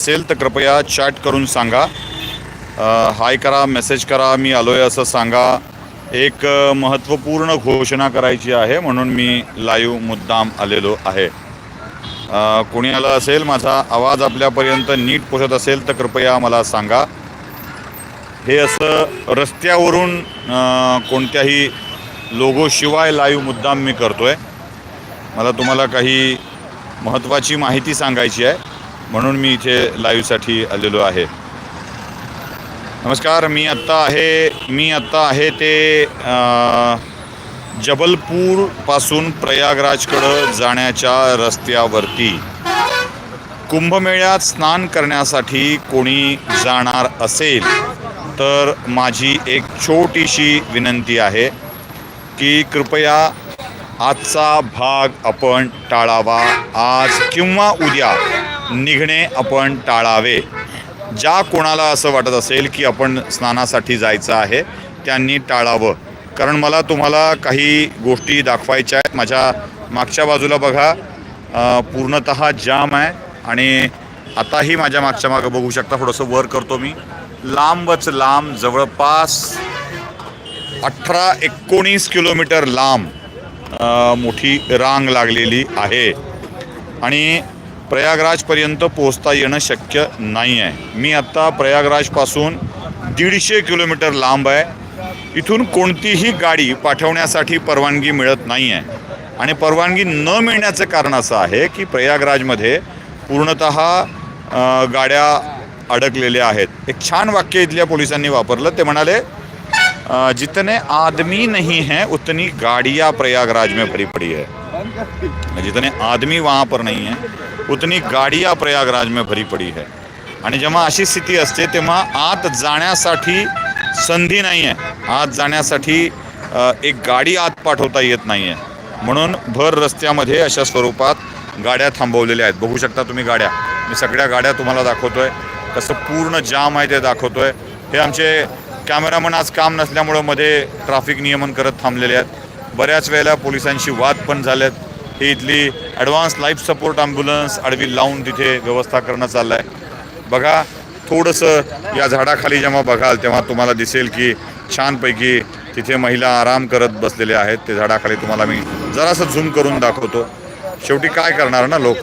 असेल तर कृपया चॅट करून सांगा. हाय करा मेसेज करा मी आलो आहे असं सांगा. एक महत्त्वपूर्ण घोषणा करायची आहे म्हणून मी लाईव्ह मुद्दाम आलेलो आहे. कोणी आलं असेल माझा आवाज आपल्यापर्यंत नीट पोचत असेल तर कृपया मला सांगा. हे असं रस्त्यावरून कोणत्याही लोगोशिवाय लाईव्ह मुद्दाम मी करतो आहे मला तुम्हाला काही महत्त्वाची माहिती सांगायची आहे. म्हणून मी इथे लाईव्हसाठी आलेलो आहे. नमस्कार मी आत्ता आहे मी आत्ता आहे ते जबलपूरपासून प्रयागराजकडं जाण्याच्या रस्त्यावरती. कुंभमेळ्यात स्नान करण्यासाठी कोणी जाणार असेल तर माझी एक छोटीशी विनंती आहे की कृपया आजचा भाग आपण टाळावा. आज किंवा उद्या निघणे आपण टाळावे. ज्या कोणाला असं वाटत असेल की आपण स्नानासाठी जायचं आहे त्यांनी टाळावं. कारण मला तुम्हाला काही गोष्टी दाखवायच्या आहेत. माझ्या मागच्या बाजूला बघा पूर्णत पूर्णतः जाम आहे आणि आताही माझ्या मागच्या मागं बघू शकता. थोडंसं वर करतो मी. लांबच लांब जवळपास अठरा एकोणीस किलोमीटर लांब मोठी रांग लागलेली आहे. आणि प्रयागराजपर्यंत पोहोचता येणं शक्य नाही आहे मी आत्ता प्रयागराजपासून दीडशे किलोमीटर लांब आहे. इथून कोणतीही गाडी पाठवण्यासाठी परवानगी मिळत नाही आहे आणि परवानगी न मिळण्याचं कारण असं आहे की प्रयागराजमध्ये पूर्णत गाड्या अडकलेल्या आहेत. एक छान वाक्य इथल्या पोलिसांनी वापरलं. ते म्हणाले जितने आदमी नहीं हैं उतनी गाडिया प्रयागराज में भरी पड़ी है. जितने आदमी वहाँ पर नहीं आहे उतनी गाड़ियाँ प्रयागराज में भरी पड़ी है। आणि जेव्हा अशी स्थिती असते तेव्हा आत जाण्यासाठी संधी नाही आहे. आत जाण्यासाठी एक गाडी आत पाठवता येत नाही आहे. म्हणून भर रस्त्यामध्ये अशा स्वरूपात गाड्या थांबवलेल्या आहेत. बघू शकता तुम्ही गाड्या. मी सगळ्या गाड्या तुम्हाला दाखवतोय. कसं पूर्ण जाम आहे ते दाखवतोय. हे आमचे कॅमेरामन आज काम नसल्यामुळं मध्ये ट्रॅफिक नियमन करत थांबलेले आहेत. बऱ्याच वेळेला पोलिसांशी वाद पण झालेत. ही इथली ॲडव्हान्स लाईफ सपोर्ट ॲम्ब्युलन्स आडवी लावून तिथे व्यवस्था करणं चाललं आहे बघा थोडंसं या झाडाखाली जेव्हा बघाल तेव्हा तुम्हाला दिसेल की छानपैकी तिथे महिला आराम करत बसलेल्या आहेत. ते झाडाखाली तुम्हाला मी जरासं झूम करून दाखवतो. शेवटी काय करणार ना लोक?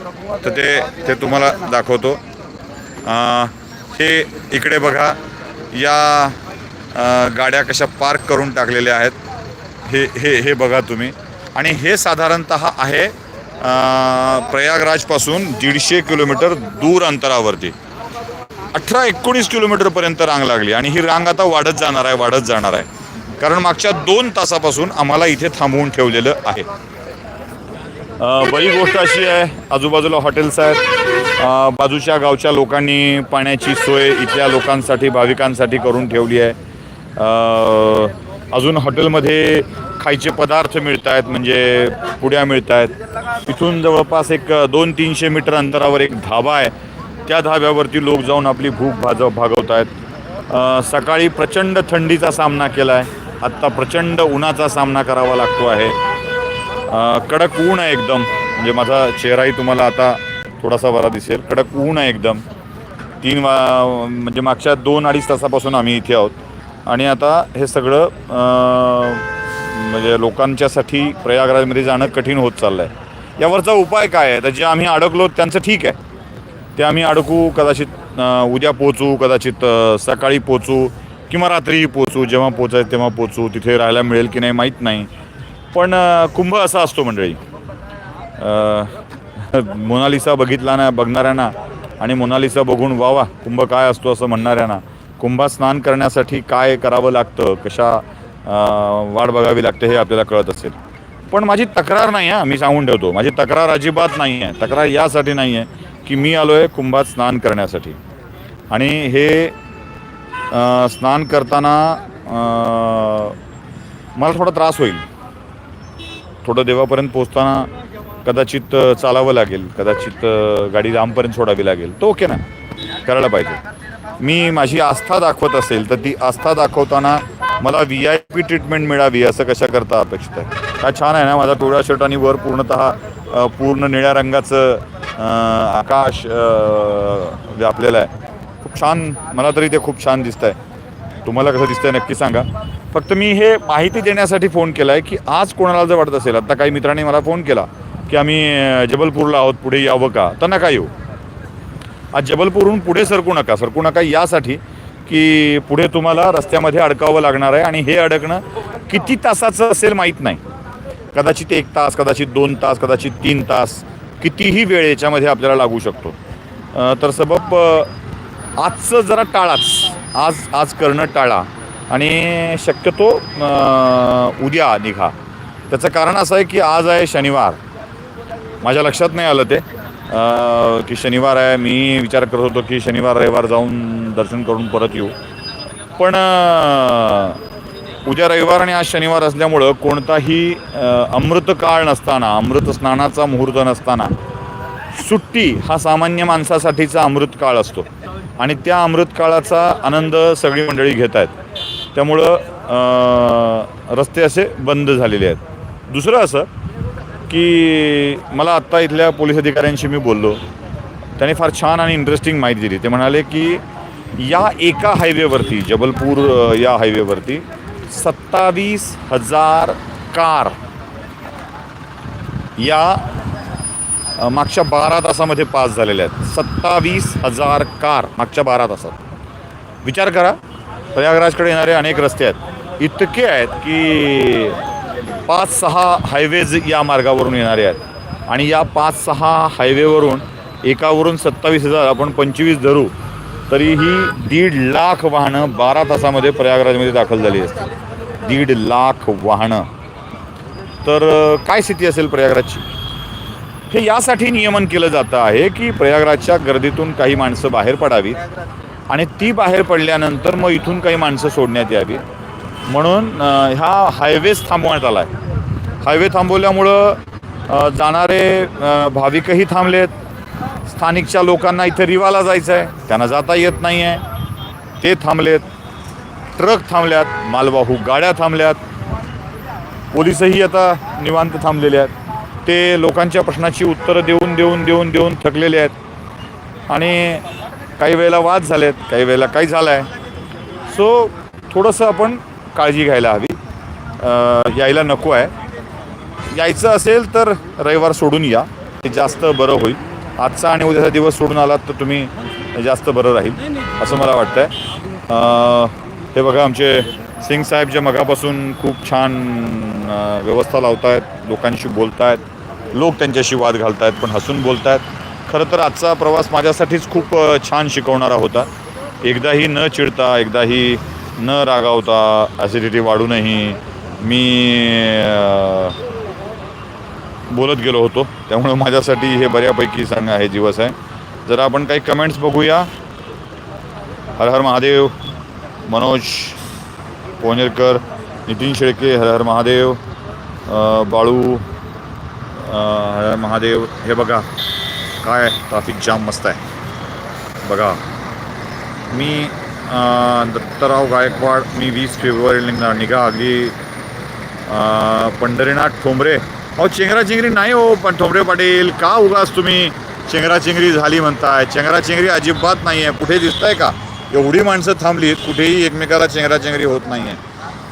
तर ते ते तुम्हाला दाखवतो. हे इकडे बघा या गाड्या कशा पार्क करून टाकलेल्या आहेत. हे हे हे बघा तुम्ही. आणि हे साधारणत आहे प्रयागराजपासून दीडशे किलोमीटर दूर अंतरावरती. अठरा एकोणीस किलोमीटरपर्यंत रांग लागली आणि ही रांग आता वाढत जाणार आहे वाढत जाणार आहे. कारण मागच्या दोन तासापासून आम्हाला इथे थांबवून ठेवलेलं आहे. बरी गोष्ट अशी आहे आजूबाजूला हॉटेल्स आहेत. बाजूच्या गावच्या लोकांनी पाण्याची सोय इथल्या लोकांसाठी भाविकांसाठी करून ठेवली आहे. अजून हॉटेलमध्ये खायचे पदार्थ मिळत आहेत म्हणजे पुड्या मिळत आहेत इथून जवळपास एक दोन तीनशे मीटर अंतरावर एक धाबा आहे. त्या धाब्यावरती लोक जाऊन आपली भूक भाजव भागवत आहेत सकाळी प्रचंड थंडीचा सामना केला आहे आत्ता प्रचंड उन्हाचा सामना करावा लागतो आहे. कडक ऊन आहे एकदम. म्हणजे माझा चेहराही तुम्हाला आता थोडासा बरा दिसेल. कडक ऊन आहे एकदम. तीन वा म्हणजे मागच्या दोन अडीच तासापासून आम्ही इथे आहोत. आणि आता हे सगळं म्हणजे लोकांच्यासाठी प्रयागराजमध्ये जाणं कठीण होत चाललं आहे यावरचा उपाय काय आहे? तर जे आम्ही अडकलो त्यांचं ठीक आहे. ते आम्ही अडकू कदाचित उद्या पोचू कदाचित सकाळी पोचू किंवा रात्रीही पोचू जेव्हा पोचायचं तेव्हा पोचू तिथे राहायला मिळेल की नाही माहीत नाही. पण कुंभ असा असतो मंडळी. मोनालिसा बघितला ना बघणाऱ्यांना आणि मोनालिसा बघून वा वा कुंभ काय असतो? असं म्हणणाऱ्यांना कुंभात स्नान करण्यासाठी काय करावं लागतं? कशा वाट बघावी लागते हे आपल्याला कळत असेल. पण माझी तक्रार नाही आहे मी सांगून ठेवतो. माझी तक्रार अजिबात नाही आहे. तक्रार यासाठी नाही आहे की मी आलो आहे कुंभात स्नान करण्यासाठी. आणि हे स्नान करताना मला थोडा त्रास होईल. थोडं देवापर्यंत पोचताना कदाचित चालावं लागेल. कदाचित गाडी लांबपर्यंत सोडावी लागेल. तो ओके ना? करायला पाहिजे. मी माझी आस्था दाखवत असेल तर ती आस्था दाखवताना मला व्ही आय पी ट्रीटमेंट मिळावी असं कशा करता अपेक्षित आहे? काय छान आहे ना माझा पिवळा शर्ट आणि वर पूर्णतः पूर्ण निळ्या रंगाचं आकाश व्यापलेलं आहे. खूप छान मला तरी ते खूप छान दिसत आहे तुम्हाला कसं दिसतंय नक्की सांगा. फक्त मी हे माहिती देण्यासाठी फोन केला आहे की आज कोणाला जर वाटत असेल? आता काही मित्रांनी मला फोन केला की आम्ही जबलपूरला आहोत पुढे यावं का? तर नका येऊ? आज जबलपूरहून पुढे सरकू नका सरकू नका यासाठी. की पुढे तुम्हाला रस्त्यामध्ये अडकावं लागणार आहे आणि हे अडकणं किती तासाचं असेल माहीत नाही. कदाचित एक तास कदाचित दोन तास कदाचित तीन तास कितीही वेळ याच्यामध्ये आपल्याला लागू शकतो. तर सबब आजचं जरा टाळाच. आज आज करणं टाळा. आणि शक्यतो उद्या निघा. त्याचं कारण असं आहे की आज आहे शनिवार. माझ्या लक्षात नाही आलं ते. की शनिवार आहे मी विचार करत होतो की शनिवार रविवार जाऊन दर्शन करून परत येऊ. पण उद्या रविवार आणि आज शनिवार असल्यामुळं कोणताही अमृत काळ नसताना अमृत स्नानाचा मुहूर्त नसताना सुट्टी हा सामान्य माणसासाठीचा अमृत काळ असतो. आणि त्या अमृत काळाचा आनंद सगळी मंडळी घेत आहेत. त्यामुळं रस्ते असे बंद झालेले आहेत. दुसरं असं की मला आत्ता इथल्या पोलीस अधिकाऱ्यांशी मी बोललो. त्याने फार छान आणि इंटरेस्टिंग माहिती दिली. ते म्हणाले की या एका हायवेवरती जबलपूर या हायवेवरती सत्तावीस हजार कार या मागच्या बारा तासामध्ये पास झालेल्या आहेत. सत्तावीस हजार कार मागच्या बारा तासात. विचार करा. प्रयागराजकडे येणारे अनेक रस्ते आहेत. इतके आहेत की पाच सहा हायवेज या मार्गावरून येणारे आहेत. आणि या पाच सहा हायवेवरून एकावरून सत्तावीस हजार आपण पंचवीस धरू तरीही दीड लाख वाहनं बारा तासामध्ये प्रयागराजमध्ये दाखल झाली असतात दीड लाख वाहनं. तर काय स्थिती असेल प्रयागराजची? हे यासाठी नियमन केलं जातं आहे की प्रयागराजच्या गर्दीतून काही माणसं बाहेर पडावीत आणि ती बाहेर पडल्यानंतर मग इथून काही माणसं सोडण्यात यावी म्हणून ह्या हायवेज थांबवण्यात आला आहे हायवे थांबवल्यामुळं जाणारे भाविकही थांबलेत. स्थानिकच्या लोकांना इथे रिवाला जायचं आहे त्यांना जाता येत नाही आहे ते थांबलेत. ट्रक थांबल्यात. मालवाहू गाड्या थांबल्यात. पोलिसही आता निवांत थांबलेले आहेत. ते लोकांच्या प्रश्नाची उत्तरं देऊन देऊन देऊन देऊन थकलेले आहेत. आणि काही वेळेला वाद झालेत काही वेळेला काही झालं आहे सो थोडंसं आपण काळजी घ्यायला हवी. यायला नको आहे. यायचं असेल तर रविवार सोडून या. ते जास्त बरं होईल. आजचा आणि उद्याचा दिवस सोडून आलात तर तुम्ही जास्त बरं राहील असं मला वाटतं आहे हे बघा आमचे सिंग साहेब जे मगापासून खूप छान व्यवस्था लावत आहेत लोकांशी बोलत आहेत लोक त्यांच्याशी वाद घालत आहेत पण हसून बोलत आहेत खरं तर आजचा प्रवास माझ्यासाठीच खूप छान शिकवणारा होता. एकदाही न चिडता एकदाही न रागावता ॲसिडिटी वाढूनही मी बोलत गेलो होतो. त्यामुळे माझ्यासाठी हे बऱ्यापैकी सांगा हे दिवस आहे. जरा आपण काही कमेंट्स बघूया. हर हर महादेव मनोज पोनेरकर नितीन शेळके हर हर महादेव बाळू हर हर महादेव. हे बघा काय ट्राफिक जाम मस्त आहे. बघा मी दत्तराव गायकवाड मी वीस फेब्रुवारी निघणार निघा अगदी पंढरीनाथ ठोंबरे अहो चेंगराचेंगरी नाही हो पण ठोंबरे पाटील का उगाच तुम्ही चेंगराचेंगरी झाली म्हणताय चेंगराचेंगरी अजिबात नाही आहे कुठे दिसतंय का एवढी माणसं थांबलीत कुठेही एकमेकाला चेंगराचेंगरी होत नाही आहे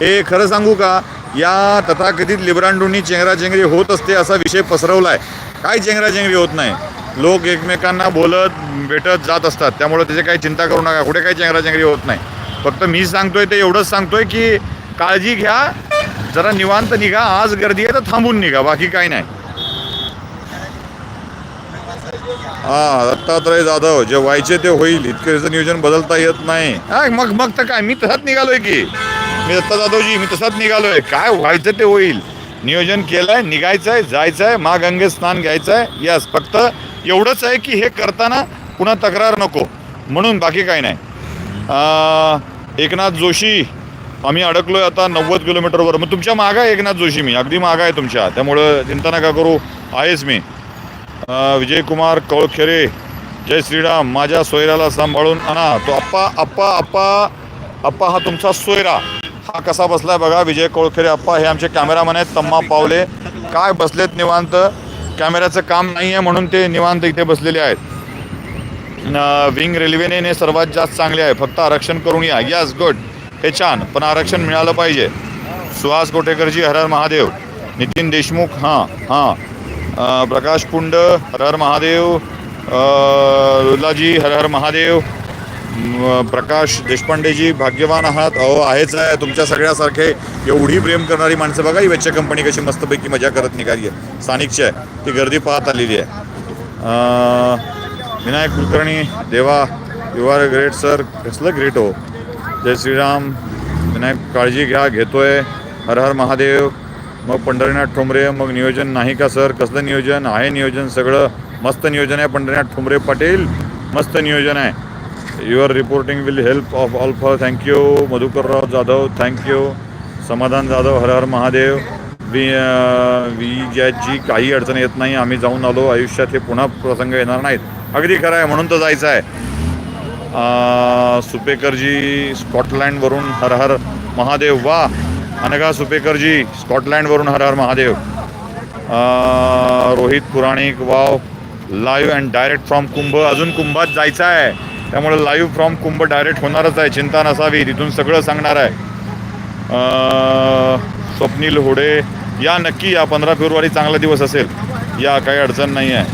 हे खरं सांगू का या तथाकथित लिब्रांडूंनी चेंगराचेंगरी होत असते असा विषय पसरवला आहे काय चेंगराचेंगरी होत नाही लोक एकमेकांना बोलत भेटत जात असतात. त्यामुळे त्याची काही चिंता करू नका. कुठे काही चेंगराचेंगरी होत नाही. फक्त मी सांगतोय ते एवढंच सांगतोय की काळजी घ्या. जरा निवांत निघा. आज गर्दी आहे तर थांबून निघा. बाकी काही नाही. हा दत्तात्रय जाधव जे व्हायचे ते होईल. इतके त्याचं नियोजन बदलता येत नाही. हा मग मग तर काय? मी तसाच निघालोय की. मी दत्ता जाधवजी मी तसाच निघालोय. काय व्हायचं ते होईल? नियोजन केलंय निघायचं आहे जायचं आहे मा गंगे स्नान घ्यायचं आहे यस फक्त एवढंच आहे की हे करताना पुन्हा तक्रार नको. म्हणून बाकी काही नाही. एकनाथ जोशी आम्ही अडकलोय आता नव्वद किलोमीटरवर. मग तुमच्या मागं आहे एकनाथ जोशी मी. अगदी मागं आहे तुमच्या. त्यामुळं चिंता नका करू. आहेच मी. विजयकुमार कौळखेरे जय श्रीराम. माझ्या सोयऱ्याला सांभाळून आणा. तो अप्पा अप्पा अप्पा अप्पा हा तुमचा सोयरा. हा कसा बसलाय बघा. विजय कौळखेरे अप्पा हे आमचे कॅमेरामॅन आहेत. तम्मा पावले. काय बसलेत निवांत? कॅमेऱ्याचं काम नाही आहे म्हणून ते निवांत इथे बसलेले आहेत. विंग रेल्वेने ने सर्वात जास्त चांगले आहे. फक्त आरक्षण करून या. Yes good. हे छान. पण आरक्षण मिळालं पाहिजे. सुहास कोटेकरजी हरहर महादेव. नितीन देशमुख हां हां. प्रकाश पुंड हरहर महादेव. रुलाजी हरहर महादेव. प्रकाश देशपांडेजी भाग्यवान आहात. अहो आहेच आहे. तुमच्या सगळ्यासारखे एवढी प्रेम करणारी माणसं बघा ही वेच्या कंपनी कशी मस्तपैकी मजा करत निघाली आहे. स्थानिकची आहे. ती गर्दी पाहत आलेली आहे. विनायक कुलकर्णी देवा यू आर ग्रेट सर कसलं ग्रेट हो. जय श्रीराम. विनायक काळजी घ्या घेतोय. हर हर महादेव. मग पंढरीनाथ ठोंबरे मग नियोजन नाही का सर कसलं नियोजन? आहे नियोजन सगळं. मस्त नियोजन आहे पंढरीनाथ ठोंबरे पाटील. मस्त नियोजन आहे. Your reporting will help of all for thank you Madhukarrao Jadhav thank you Samadhan Jadhav हर हर महादेव वी विजयाची काही अडचण येत नाही. आम्ही जाऊन आलो. आयुष्यात हे पुन्हा प्रसंग येणार नाहीत. अगदी खरं आहे. म्हणून तर जायचं आहे. सुपेकरजी स्कॉटलँडवरून हर हर महादेव. वा. अनघा सुपेकरजी स्कॉटलँडवरून हर हर Mahadev. Rohit Puranik wow. Live and direct from Kumbh अजून कुंभात जायचं आहे. त्यामुळे लाईव्ह फ्रॉम कुंभ डायरेक्ट होणारच आहे. चिंता नसावी. तिथून सगळं सांगणार आहे. स्वप्नील होडे या नक्की या पंधरा फेब्रुवारी चांगला दिवस असेल. या काही अडचण नाही आहे.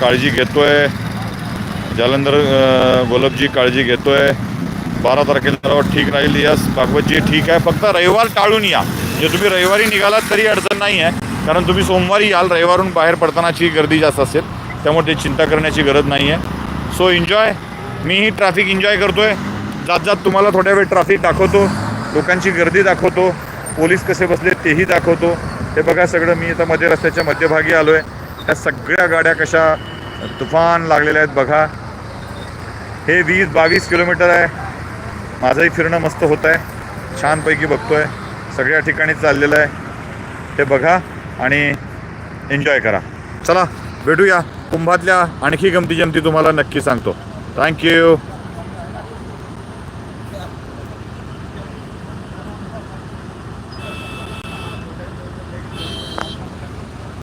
काळजी घेतोय. जालंधर गोलबजी काळजी घेतोय. बारा तारखेला ठीक राहील. यस भागवतजी ठीक आहे. फक्त रविवार टाळून या. म्हणजे तुम्ही रविवारी निघालात तरी अडचण नाही आहे. कारण तुम्ही सोमवारी याल. रविवारून बाहेर पडतानाची गर्दी जास्त असेल. त्यामुळे ते चिंता करण्याची गरज नाही आहे. सो एन्जॉय मीही ट्रॅफिक एन्जॉय करतो आहे जात जात तुम्हाला थोड्या वेळ ट्रॅफिक दाखवतो. लोकांची गर्दी दाखवतो. पोलीस कसे बसले तेही दाखवतो. हे बघा सगळं मी आता मध्ये रस्त्याच्या मध्यभागी आलो आहे त्या सगळ्या गाड्या कशा तुफान लागलेल्या आहेत बघा. हे वीस बावीस किलोमीटर आहे. माझंही फिरणं मस्त होत आहे छानपैकी बघतो आहे सगळ्या ठिकाणी चाललेलं आहे. ते बघा आणि एन्जॉय करा. चला भेटूया. कुंभातल्या आणखी गमती जमती तुम्हाला नक्की सांगतो. थँक्यू